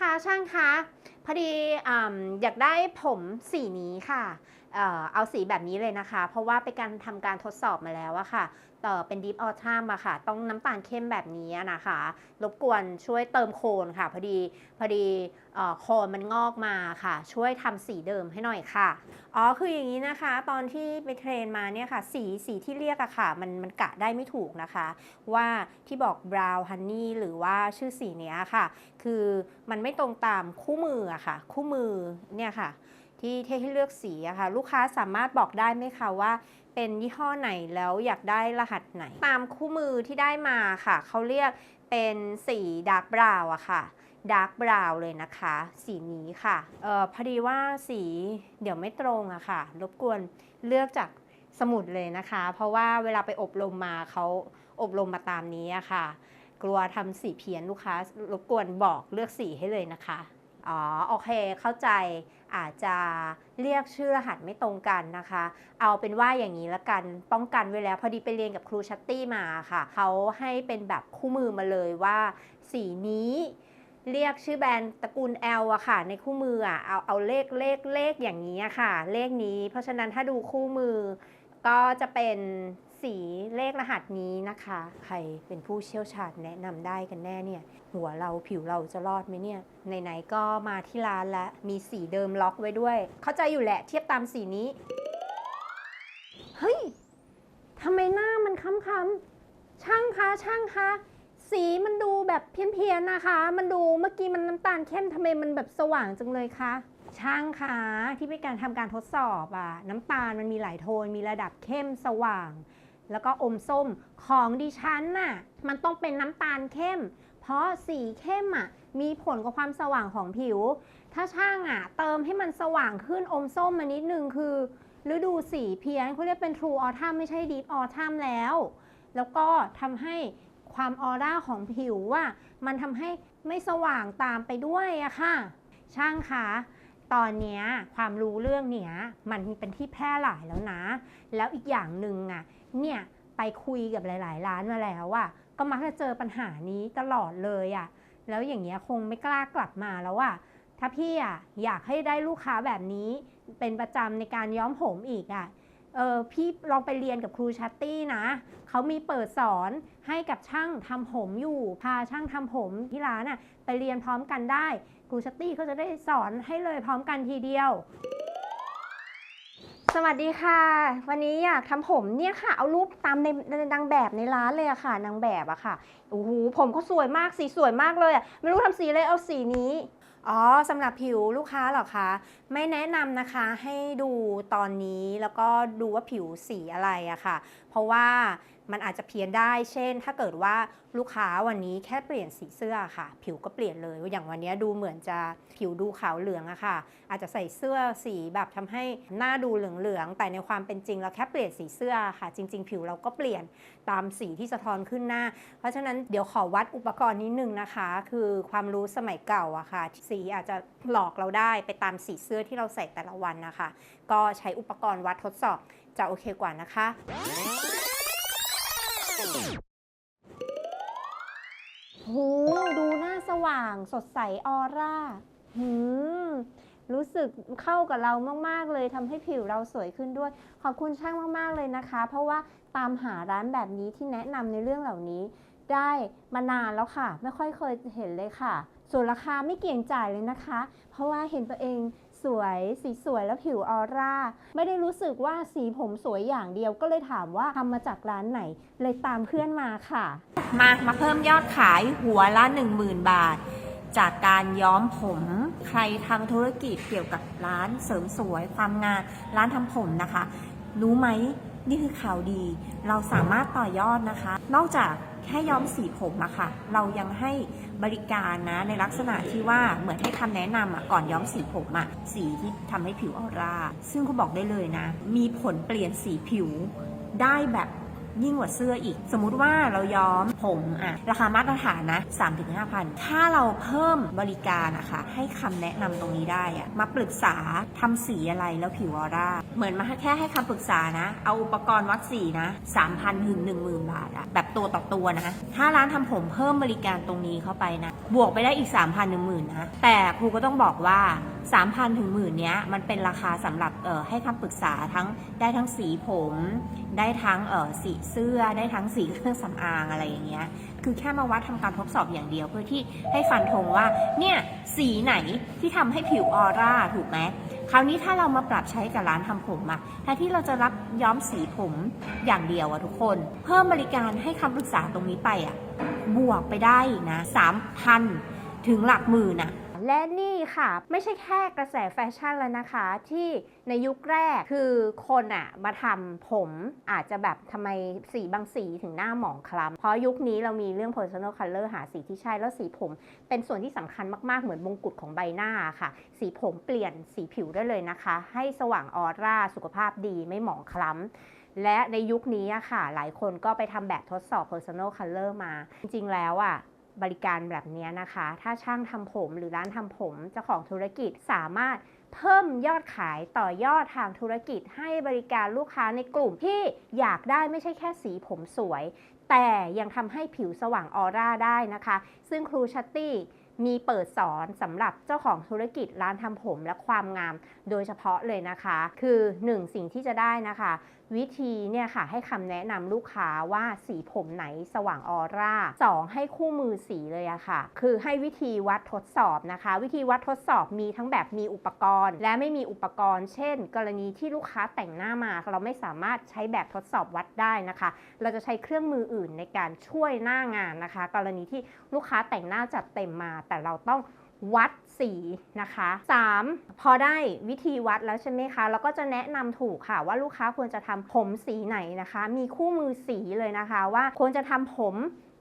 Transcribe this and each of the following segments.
คะช่างคะพอดีออยากได้ผมสีนี้ค่ะ เอาสีแบบนี้เลยนะคะ เพราะว่าเป็นการทำการทดสอบมาแล้วอะค่ะ ต่อเป็น Deep Autumn อะค่ะ ต้องน้ำตาลเข้มแบบนี้นะคะ รบกวนช่วยเติมโคนค่ะ พอดีพอดีโคนมันงอกมาค่ะ ช่วยทำสีเดิมให้หน่อยค่ะ อ๋อ คืออย่างนี้นะคะ ตอนที่ไปเทรนมาเนี่ยค่ะ สีสีที่เรียกอะค่ะ มันมันกะได้ไม่ถูกนะคะ ว่าที่บอก brown honey หรือว่าชื่อสีเนี้ยค่ะ คือมันไม่ตรงตามคู่มืออะค่ะ คู่มือเนี่ยค่ะ ที่ที่ให้เลือกสีอะค่ะลูกค้าสามารถบอกได้ไหมคะว่า เป็นยี่ห้อไหนแล้วอยากได้รหัสไหน ตามคู่มือที่ได้มาค่ะ เขาเรียกเป็นสีดาร์กบราวอะค่ะดาร์กบราวเลยนะคะ สีนี้ค่ะเออพอดีว่าสีเดี๋ยวไม่ตรงอะค่ะ รบกวนเลือกจากสมุดเลยนะคะ เพราะว่าเวลาไปอบรมมาเขาอบรมมาตามนี้อะค่ะ กลัวทำสีเพี้ยนลูกค้ารบกวนบอกเลือกสีให้เลยนะคะ อ๋อโอเคเข้าใจ อาจจะเรียกชื่อรหัสไม่ตรงกันนะคะ เอาเป็นว่าอย่างนี้ละกันป้องกันไว้แล้ว พอดีไปเรียนกับครูชัตตี้มาค่ะ เขาให้เป็นแบบคู่มือมาเลยว่าสีนี้เรียกชื่อแบรนด์ตระกูล L อะค่ะ ในคู่มืออะเอาเอาเลขเลขเลขอย่างนี้ค่ะ เลขนี้ เพราะฉะนั้นถ้าดูคู่มือก็จะเป็น สีเลขรหัสนี้นะคะ ใครเป็นผู้เชี่ยวชาญแนะนำได้กันแน่เนี่ย หัวเราผิวเราจะรอดไหมเนี่ยไหนๆก็มาที่ร้านแล้วมีสีเดิมล็อกไว้ด้วย เข้าใจอยู่แหละเทียบตามสีนี้ เฮ้ยทำไมหน้ามันค้ำๆช่างคะช่างคะสีมันดูแบบเพี้ยนๆนะคะ มันดูเมื่อกี้มันน้ำตาลเข้มทำไมมันแบบสว่างจังเลยคะช่างคะที่เป็นการทำการทดสอบอะน้ำตาลมันมีหลายโทนมีระดับเข้มสว่าง แล้วก็อมส้มของดิฉันน่ะมันต้องเป็นน้ำตาลเข้ม เพราะสีเข้มอะมีผลกับความสว่างของผิว ถ้าช่างอะเติมให้มันสว่างขึ้นอมส้มมานิดนึงคือฤดูสีเพี้ยนเขาเรียกเป็น True Autumn ไม่ใช่ Deep Autumn แล้ว แล้วก็ทำให้ความออร่าของผิวว่า มันทำให้ไม่สว่างตามไปด้วยอะค่ะ ช่างคะ ตอนนี้ความรู้เรื่องเนี้ยมันเป็นที่แพร่หลายแล้วนะ แล้วอีกอย่างหนึ่งอะเนี่ยไปคุยกับหลาย ๆ ร้านมาแล้วอะก็มักจะเจอปัญหานี้ตลอดเลยอะแล้วอย่างเงี้ยคงไม่กล้ากลับมาแล้วอะถ้าพี่อะอยากให้ได้ลูกค้าแบบนี้เป็นประจำในการย้อมผมอีกอะเออพี่ลองไปเรียนกับครูชัตตี้นะ เขามีเปิดสอนให้กับช่างทำผมอยู่ พาช่างทำผมที่ร้านอะไปเรียนพร้อมกันได้ รูชัตตี้เขาจะได้สอนให้เลยพร้อมกันทีเดียว สวัสดีค่ะ วันนี้อยากทำผมเนี่ยค่ะ เอารูปตามในในนางแบบในร้านเลยอะค่ะ นางแบบอะค่ะโอ้โหผมเขาสวยมากสีสวยมากเลยอะไม่รู้ทำสีเลยเอาสีนี้อ๋อสำหรับผิวลูกค้าเหรอคะ ไม่แนะนำนะคะให้ดูตอนนี้แล้วก็ดูว่าผิวสีอะไรอะค่ะ เพราะว่ามันอาจจะเพี้ยนได้ เช่น ถ้าเกิดว่าลูกค้าวันนี้แค่เปลี่ยนสีเสื้อค่ะ ผิวก็เปลี่ยนเลย อย่างวันนี้ดูเหมือนจะผิวดูขาวเหลืองอะค่ะ อาจจะใส่เสื้อสีแบบทำให้หน้าดูเหลืองๆ แต่ในความเป็นจริงเราแค่เปลี่ยนสีเสื้อค่ะ จริง ๆ ผิวเราก็เปลี่ยนตามสีที่สะท้อนขึ้นหน้า เพราะฉะนั้นเดี๋ยวขอวัดอุปกรณ์นิดนึงนะคะ คือความรู้สมัยเก่าอะค่ะ สีอาจจะหลอกเราได้ไปตามสีเสื้อที่เราใส่แต่ละวันนะคะ ก็ใช้อุปกรณ์วัดทดสอบจะโอเคกว่านะคะ หูดูหน้าสว่างสดใสออร่าหืมรู้สึกเข้ากับเรามาก ๆ เลยทำให้ผิวเราสวยขึ้นด้วย ขอบคุณช่างมาก ๆ เลยนะคะ เพราะว่าตามหาร้านแบบนี้ที่แนะนำในเรื่องเหล่านี้ ได้มานานแล้วค่ะ ไม่ค่อยเคยเห็นเลยค่ะ ส่วนราคาไม่เกี่ยงจ่ายเลยนะคะ เพราะว่าเห็นตัวเอง สวย สีสวยแล้วผิวออร่า ไม่ได้รู้สึกว่าสีผมสวยอย่างเดียวก็เลยถามว่าทำมาจากร้านไหน เลยตามเพื่อนมาค่ะ มามาเพิ่มยอดขายหัวละ 10,000 บาท จากการย้อมผมใครทำธุรกิจเกี่ยวกับร้านเสริมสวยความงานร้านทำผมนะคะ รู้ไหมนี่คือข่าวดี เราสามารถต่อยอดนะคะ นอกจาก แค่ย้อมสีผมอะค่ะ เรายังให้บริการนะในลักษณะที่ว่าเหมือนให้คำแนะนำอะก่อนย้อมสีผมอะสีที่ทำให้ผิวออร่า ซึ่งคุณบอกได้เลยนะ มีผลเปลี่ยนสีผิวได้แบบยิ่งกว่าเสื้ออีก สมมุติว่าเราย้อมผมอะราคามาตรฐานนะ 3-5,000 ถ้าเราเพิ่มบริการอะคะให้คำแนะนำตรงนี้ได้อะมาปรึกษาทำสีอะไรแล้วผิวออร่า เหมือนมาแค่ให้คำปรึกษานะ เอาอุปกรณ์วัดสีนะ 3,000ถึง10,000 บาทอะแบบ ตัวต่อตัวนะถ้าร้านทำผมเพิ่มบริการตรงนี้เข้าไปนะ บวกไปได้อีก 3,000ถึงหมื่นนะแต่ครูก็ต้องบอกว่า 3,000ถึงหมื่นเนี้ยมันเป็นราคาสำหรับเอ่อให้คำปรึกษาทั้งได้ทั้งสีผม ได้ทั้งเอ่อสีเสื้อได้ทั้งสีเครื่องสำอางอะไรอย่างเงี้ยคือแค่มาวัดทำการทดสอบอย่างเดียวเพื่อที่ให้ฟันธงว่าเนี่ยสีไหนที่ทำให้ผิวออร่าถูกไหม ราวนี้ถ้าเรามาปรับใช้กับร้านทำผมอะแทนที่เราจะรับย้อมสีผมอย่างเดียวอะทุกคน เพิ่มบริการให้คำปรึกษาตรงนี้ไปอะบวกไปได้นะสามพันถึงหลักหมื่นอะ และนี่ค่ะ ไม่ใช่แค่กระแสแฟชั่นแล้วนะคะ ที่ในยุคแรกคือคนอะมาทำผมอาจจะแบบทำไมสีบางสีถึงหน้าหมองคล้ำเพราะยุคนี้เรามีเรื่อง personal color หาสีที่ใช่แล้วสีผม เป็นส่วนที่สำคัญมากๆเหมือนมงกุฎของใบหน้าค่ะ สีผมเปลี่ยนสีผิวได้เลยนะคะ ให้สว่างออร่าสุขภาพดีไม่หมองคล้ำและในยุคนี้อะค่ะ หลายคนก็ไปทำแบบทดสอบ personal color มา จริงๆแล้วอะ บริการแบบนี้นะคะ ถ้าช่างทำผมหรือร้านทำผมเจ้าของธุรกิจสามารถเพิ่มยอดขายต่อยอดทางธุรกิจให้บริการลูกค้าในกลุ่มที่อยากได้ไม่ใช่แค่สีผมสวย แต่ยังทำให้ผิวสว่างออร่าได้นะคะ ซึ่งครูชัตตี้มีเปิดสอนสำหรับเจ้าของธุรกิจร้านทำผมและความงามโดยเฉพาะเลยนะคะ คือ 1 สิ่งที่จะได้นะคะวิธีเนี่ยค่ะให้คำแนะนำลูกค้าว่าสีผมไหนสว่างออร่า 2 ให้คู่มือสีเลยอะค่ะ คือให้วิธีวัดทดสอบนะคะ วิธีวัดทดสอบมีทั้งแบบมีอุปกรณ์ และไม่มีอุปกรณ์ เช่น กรณีที่ลูกค้าแต่งหน้ามา เราไม่สามารถใช้แบบทดสอบวัดได้นะคะ เราจะใช้เครื่องมืออื่นในการช่วยหน้างานนะคะ กรณีที่ลูกค้าแต่งหน้าจัดเต็มมา แต่เราต้อง วัดสีนะคะ 3. พอได้วิธีวัดแล้วใช่ไหมคะเราก็จะแนะนำถูกค่ะว่าลูกค้าควรจะทำผมสีไหนนะคะ มีคู่มือสีเลยนะคะว่าควรจะทำผม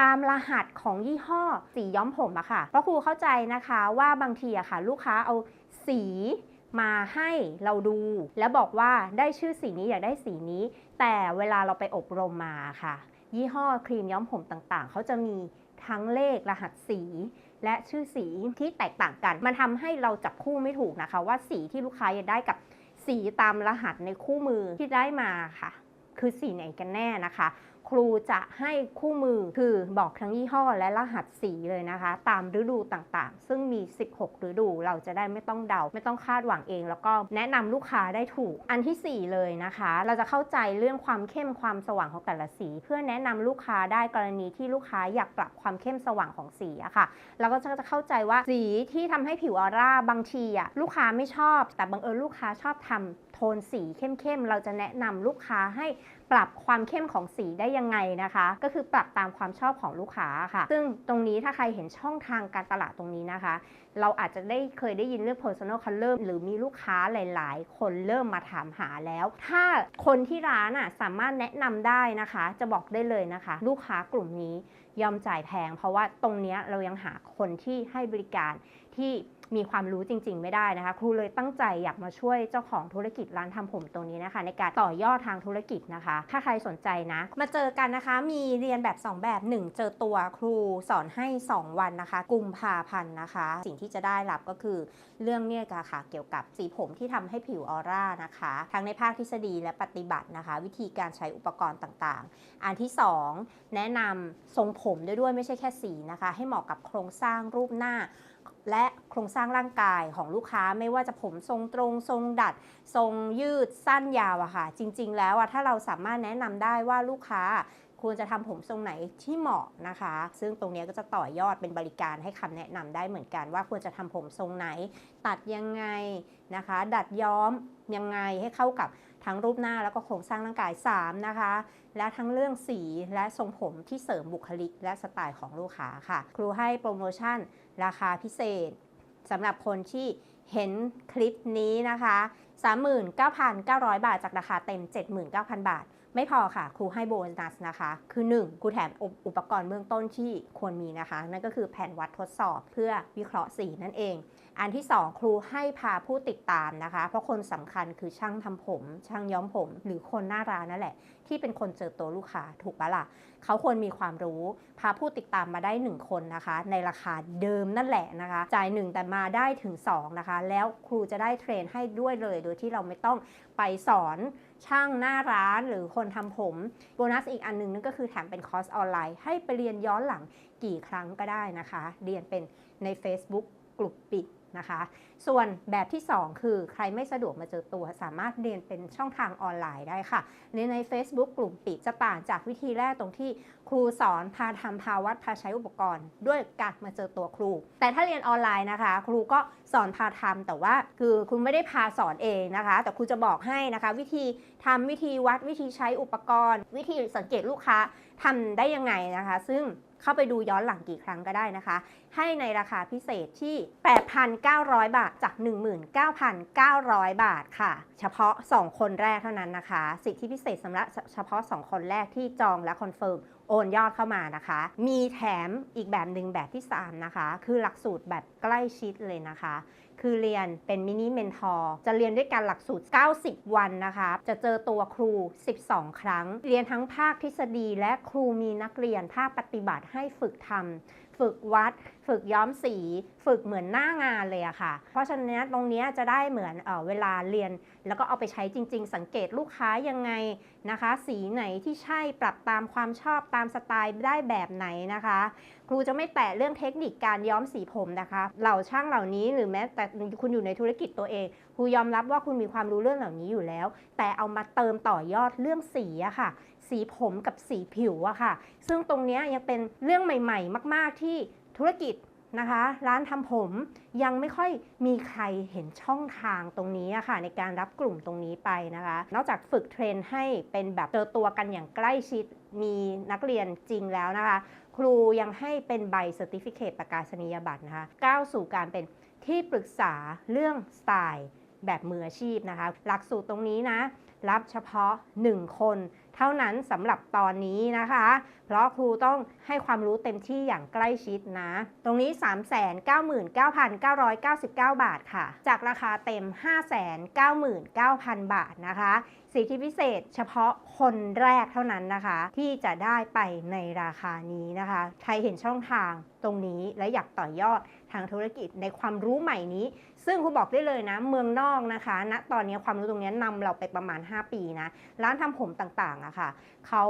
ตามรหัสของยี่ห้อสีย้อมผมอะค่ะ เพราะครูเข้าใจนะคะว่าบางทีอะค่ะ ลูกค้าเอาสีมาให้เราดู แล้วบอกว่าได้ชื่อสีนี้อยากได้สีนี้ แต่เวลาเราไปอบรมมาค่ะ ยี่ห้อครีมย้อมผมต่างๆ เขาจะมีทั้งเลขรหัสสี และชื่อสีที่แตกต่างกัน มันทำให้เราจับคู่ไม่ถูกนะคะ ว่าสีที่ลูกค้าจะได้กับสีตามรหัสในคู่มือที่ได้มาค่ะ คือสีไหนกันแน่นะคะ ครูจะให้คู่มือคือบอกทั้งยี่ห้อและรหัสสีเลยนะคะ ตามฤดูต่างๆ ซึ่งมี 16 ฤดูเราจะได้ไม่ต้องเดา ไม่ต้องคาดหวังเอง แล้วก็แนะนำลูกค้าได้ถูก อันทีสี่ 4 เลยนะคะ เราจะเข้าใจเรื่องความเข้มความสว่างของแต่ละสี เพื่อแนะนำลูกค้าได้กรณีที่ลูกค้าอยากปรับความเข้มสว่างของสีอะค่ะเราก็จะเข้าใจว่าสีที่ทำให้ผิวออร่าบางทีอะลูกค้าไม่ชอบ แต่บังเอิญลูกค้าชอบทำโทนสีเข้มๆ เราจะแนะนำลูกค้าให้ปรับความเข้มของสีได้ยังไงนะคะ ก็คือปรับตามความชอบของลูกค้าค่ะ ซึ่งตรงนี้ถ้าใครเห็นช่องทางการตลาดตรงนี้นะคะ เราอาจจะได้เคยได้ยินเรื่อง personal color หรือมีลูกค้าหลาย ๆ คนเริ่มมาถามหาแล้ว ถ้าคนที่ร้านอะสามารถแนะนำได้นะคะ จะบอกได้เลยนะคะ ลูกค้ากลุ่มนี้ยอมจ่ายแพง เพราะว่าตรงเนี้ยเรายังหาคนที่ให้บริการที่ มีความรู้จริง ๆ ไม่ได้นะคะ ครูเลยตั้งใจอยากมาช่วยเจ้าของธุรกิจร้านทำผมตรงนี้นะคะ ในการต่อยอดทางธุรกิจนะคะ ถ้าใครสนใจนะ มาเจอกันนะคะ มีเรียนแบบ 2 แบบ 1 เจอตัวครูสอนให้ 2 วันนะคะ กุมภาพันธ์นะคะ สิ่งที่จะได้รับก็คือเรื่องเนี่ยค่ะ เกี่ยวกับสีผมที่ทำให้ผิวออร่านะคะ ทั้งในภาคทฤษฎีและปฏิบัตินะคะ วิธีการใช้อุปกรณ์ต่างๆ อันที่ 2 แนะนำทรงผมด้วยด้วยไม่ใช่แค่สีนะคะ ให้เหมาะกับโครงสร้างรูปหน้าและ ครงสร้างร่างกายของลูกค้าไม่ว่าจะผมทรงตรง ทรงดัด ทรงยืดสั้นยาวอะค่ะ จริง ๆ แล้วอะถ้าเราสามารถแนะนำได้ว่าลูกค้าควรจะทำผมทรงไหนที่เหมาะนะคะ ซึ่งตรงนี้ก็จะต่อยอดเป็นบริการให้คำแนะนำได้เหมือนกันว่าควรจะทำผมทรงไหน ตัดยังไงนะคะ ดัดย้อมยังไงให้เข้ากับทั้งรูปหน้าแล้วก็โครงสร้างร่างกาย 3 นะคะ และทั้งเรื่องสีและทรงผมที่เสริมบุคลิกและสไตล์ของลูกค้าค่ะ ครูให้โปรโมชั่นราคาพิเศษ สำหรับคนที่เห็นคลิปนี้นะคะ 39,900 บาทจากราคาเต็ม 79,000 บาท ไม่พอค่ะ ครูให้โบนัสนะคะ คือ 1 ครูแถมอุปอุปกรณ์เบื้องต้นที่ควรมีนะคะ นั่นก็คือแผ่นวัดทดสอบเพื่อวิเคราะห์สีนั่นเอง อันที่ 2 ครูให้พาผู้ติดตามนะคะ เพราะคนสำคัญคือช่างทำผม ช่างย้อมผม หรือคนหน้าร้านนั่นแหละ ที่เป็นคนเจอตัวลูกค้าถูกปะล่ะ เขาควรมีความรู้ พาผู้ติดตามมาได้ 1 คนนะคะ ในราคาเดิมนั่นแหละนะคะ จ่าย 1 แต่มาได้ถึง 2 นะคะ แล้วครูจะได้เทรนให้ด้วยเลย โดยที่เราไม่ต้องไปสอนช่างหน้าร้านหรือคนทำผม โบนัสอีกอันหนึงนั่นก็คือแถมเป็นคอร์สออนไลน์ ให้ไปเรียนย้อนหลังกี่ครั้งก็ได้นะคะ เรียนเป็นใน Facebook กลุ่มปิด นะคะ ส่วนแบบที่ 2 คือใครไม่สะดวกมาเจอตัว สามารถเรียนเป็นช่องทางออนไลน์ได้ค่ะ ในใน Facebook กลุ่มปิดจะต่างจากวิธีแรกตรงที่ครูสอนพาทำพาวัดพาใช้อุปกรณ์ ด้วยการมาเจอตัวครู แต่ถ้าเรียนออนไลน์นะคะ ครูก็สอนพาทำแต่ว่าคือครูไม่ได้พาสอนเองนะคะ แต่ครูจะบอกให้นะคะ วิธีทำวิธีวัดวิธีใช้อุปกรณ์ วิธีสังเกตลูกค้าทำได้ยังไงนะคะ ซึ่งเข้าไปดูย้อนหลังกี่ครั้งก็ได้นะคะ ให้ในราคาพิเศษที่ 8,900 บาทจาก 19,900 บาทค่ะ เฉพาะ 2 คนแรกเท่านั้นนะคะ สิทธิพิเศษสำหรับเฉพาะ 2 คนแรกที่จองและคอนเฟิร์มโอนยอดเข้ามานะคะ มีแถมอีกแบบหนึ่งแบบที่ 3 นะคะ คือหลักสูตรแบบใกล้ชิดเลยนะคะ คือเรียนเป็นมินิเมนทอร์จะเรียนด้วยกันหลักสูตร 90 วันนะคะ จะเจอตัวครู 12 ครั้ง เรียนทั้งภาคทฤษฎีและครูมีนักเรียนภาคปฏิบัติให้ฝึกทำ ฝึกวัด ฝึกย้อมสี ฝึกเหมือนหน้างานเลยอะค่ะ เพราะฉะนั้นตรงนี้จะได้เหมือนเออเวลาเรียน แล้วก็เอาไปใช้จริง ๆ สังเกตลูกค้ายังไงนะคะ สีไหนที่ใช่ปรับตามความชอบตามสไตล์ได้แบบไหนนะคะ ครูจะไม่แตะเรื่องเทคนิคการย้อมสีผมนะคะเหล่าช่างเหล่านี้หรือแม้แต่คุณอยู่ในธุรกิจตัวเองครูยอมรับว่าคุณมีความรู้เรื่องเหล่านี้อยู่แล้ว แต่เอามาเติมต่อยอดเรื่องสีอะค่ะ สีผมกับสีผิวอะค่ะ ซึ่งตรงนี้ยยังเป็นเรื่องใหม่ๆ มาก ๆ ที่ธุรกิจนะคะ ร้านทำผมยังไม่ค่อยมีใครเห็นช่องทางตรงนี้อะค่ะ ในการรับกลุ่มตรงนี้ไปนะคะ นอกจากฝึกเทรนให้เป็นแบบเจอตัวกันอย่างใกล้ชิดมีนักเรียนจริงแล้วนะคะ ครูยังให้เป็นใบเซอร์ติฟิเคตประกาศนียบัตรนะคะก้าวสู่การเป็นที่ปรึกษาเรื่องสไตล์แบบมืออาชีพนะคะ หลักสูตรตรงนี้นะ รับเฉพาะ 1 คน เท่านั้นสำหรับตอนนี้นะคะ เพราะครูต้องให้ความรู้เต็มที่อย่างใกล้ชิดนะ ตรงนี้ 399,999 บาทค่ะ จากราคาเต็ม 599,000 บาทนะคะสิทธิพิเศษเฉพาะคนแรกเท่านั้นนะคะ ที่จะได้ไปในราคานี้นะคะ ใครเห็นช่องทางตรงนี้และอยากต่อยอดทางธุรกิจในความรู้ใหม่นี้ ซึ่งครูบอกได้เลยนะ เมืองนอกนะคะณนะตอนนี้ความรู้ตรงนี้นำเราไปประมาณ 5 ปีนะ ร้านทำผมต่างๆอะค่ะเขา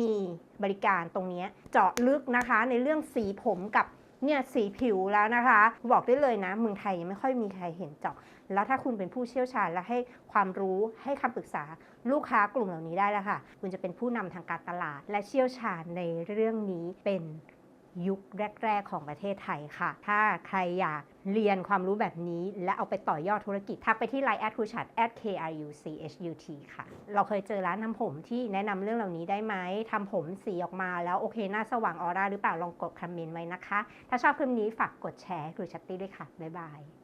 มีบริการตรงนี้เจาะลึกนะคะในเรื่องสีผมกับเนี่ยสีผิวแล้วนะคะ บอกได้เลยนะเมืองไทยยังไม่ค่อยมีใครเห็นเจาะแล้วถ้าคุณเป็นผู้เชี่ยวชาญและให้ความรู้ให้คำปรึกษาลูกค้ากลุ่มเหล่านี้ได้แล้วค่ะ คุณจะเป็นผู้นำทางการตลาด และเชี่ยวชาญในเรื่องนี้เป็น ยุคแรก ๆ ของประเทศไทยค่ะ ถ้าใครอยากเรียนความรู้แบบนี้ และเอาไปต่อยอดธุรกิจ ทักไปที่ Line แอดคูชัด k r u c h u t ค่ะ เราเคยเจอร้านทำผมที่แนะนำเรื่องเหล่านี้ได้ไหมทำผมสีออกมาแล้วโอเค หน้าสว่างออร่าหรือเปล่าลองกดคอมเมนต์ไว้นะคะ ถ้าชอบคลิปนี้ฝากกดแชร์ให้ครูชัตตี้ด้วยค่ะ บ๊ายบาย